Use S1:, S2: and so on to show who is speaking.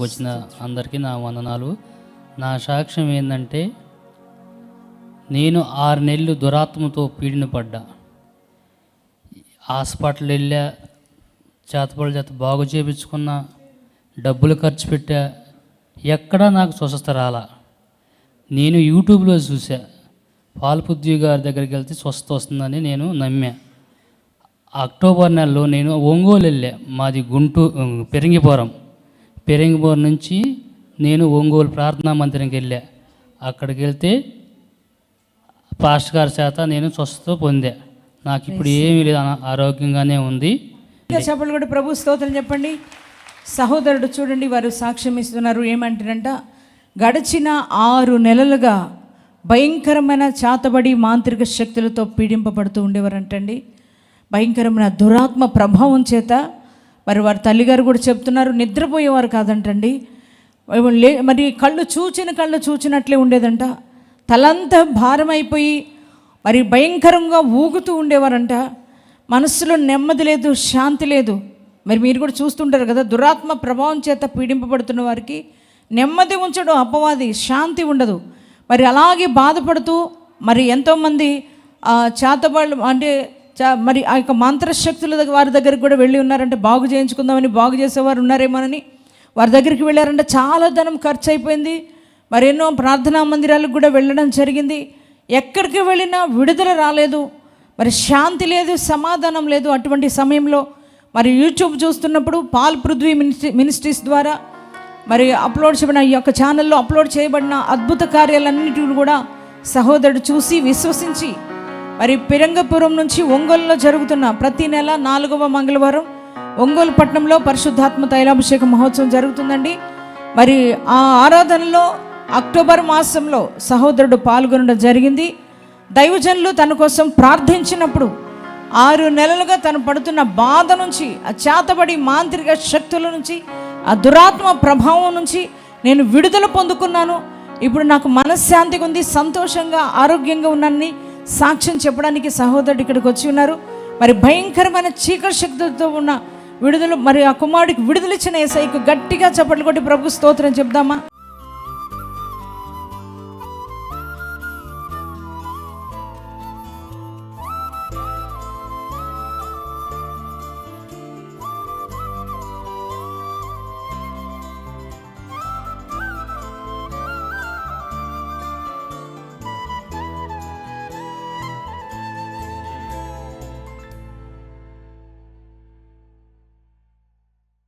S1: ఇక్కడికి వచ్చిన అందరికీ నా వందనాలు. నా సాక్ష్యం ఏంటంటే నేను ఆరు నెలలు దురాత్మతో పీడిన పడ్డా. హాస్పిటల్ వెళ్ళా చేతపడి చేత బాగు చేపించుకున్నా డబ్బులు ఖర్చు పెట్టా. ఎక్కడా నాకు స్వస్థత రాలా. నేను యూట్యూబ్లో చూసా పాల్పుద్వి గారి దగ్గరికి వెళ్తే స్వస్థత వస్తుందని నేను నమ్మా. అక్టోబర్ నెలలో నేను ఒంగోలు వెళ్ళా మాది గుంటూ పెరింగిపురం. పెరింగిపురం నుంచి నేను ఒంగోలు ప్రార్థనా మందిరంకి వెళ్ళా. అక్కడికి వెళ్తే పాస్టర్ గారి చేత నేను స్వస్థత పొందా. నాకు ఇప్పుడు ఏమీ లేదు ఆరోగ్యంగానే ఉంది.
S2: ఇంకా చెప్పలు కూడా ప్రభు స్తోత్రం చెప్పండి. సహోదరుడు చూడండి వారు సాక్ష్యం ఇస్తున్నారు. ఏమంటారంట? గడిచిన ఆరు నెలలుగా భయంకరమైన చాతబడి మాంత్రిక శక్తులతో పీడింపబడుతూ ఉండేవారంటండి. భయంకరమైన దురాత్మ ప్రభావం చేత మరి వారి తల్లిగారు కూడా చెప్తున్నారు నిద్రపోయేవారు కాదంటండి. లే మరి కళ్ళు చూచిన కళ్ళు చూచినట్లే ఉండేదంట. తలంతా భారమైపోయి మరి భయంకరంగా ఊగుతూ ఉండేవారంట. మనస్సులో నెమ్మది లేదు శాంతి లేదు. మరి మీరు కూడా చూస్తుంటారు కదా దురాత్మ ప్రభావం చేత పీడింపబడుతున్న వారికి నెమ్మది ఉంచడం అపవాది శాంతి ఉండదు. మరి అలాగే బాధపడుతూ మరి ఎంతోమంది ఆ, చేతబళ్ళు అంటే మరి ఆ యొక్క మంత్రశక్తుల దగ్గర వారి దగ్గరికి కూడా వెళ్ళి ఉన్నారంటే బాగు చేయించుకుందామని బాగు చేసేవారు ఉన్నారేమోనని వారి దగ్గరికి వెళ్ళారంటే చాలా ధనం ఖర్చు అయిపోయింది మరి ఎన్నో ప్రార్థనా మందిరాలకు కూడా వెళ్ళడం జరిగింది. ఎక్కడికి వెళ్ళినా విడుదల రాలేదు. మరి శాంతి లేదు సమాధానం లేదు అటువంటి సమయంలో. మరి యూట్యూబ్ చూస్తున్నప్పుడు పాల్ పృథ్వీ మినిస్ట్రీ మినిస్ట్రీస్ ద్వారా మరి అప్లోడ్ చేయబడిన ఈ యొక్క ఛానల్లో అప్లోడ్ చేయబడిన అద్భుత కార్యాలన్నిటిని కూడా సహోదరుడు చూసి విశ్వసించి మరి పిరంగపురం నుంచి ఒంగోలులో జరుగుతున్న ప్రతి నెల నాలుగవ మంగళవారం ఒంగోలు పట్టణంలో పరిశుద్ధాత్మ తైలాభిషేక మహోత్సవం జరుగుతుందండి. మరి ఆ ఆరాధనలో అక్టోబర్ మాసంలో సహోదరుడు పాల్గొనడం జరిగింది. దైవజనులు తన కోసం ప్రార్థించినప్పుడు ఆరు నెలలుగా తను పడుతున్న బాధ నుంచి ఆ చేతబడి మాంత్రిక శక్తుల నుంచి ఆ దురాత్మ ప్రభావం నుంచి నేను విడుదల పొందుకున్నాను. ఇప్పుడు నాకు మనశ్శాంతిగా ఉంది సంతోషంగా ఆరోగ్యంగా ఉన్నానని సాక్ష్యం చెప్పడానికి సహోదరుడు ఇక్కడికి వచ్చి ఉన్నారు. మరి భయంకరమైన చీకటి శక్తులతో ఉన్న విడుదల మరి ఆ కుమారుడికి విడుదలిచ్చిన ఏసైకు గట్టిగా చప్పట్లు కొట్టి ప్రభు స్తోత్రం చెప్దామా?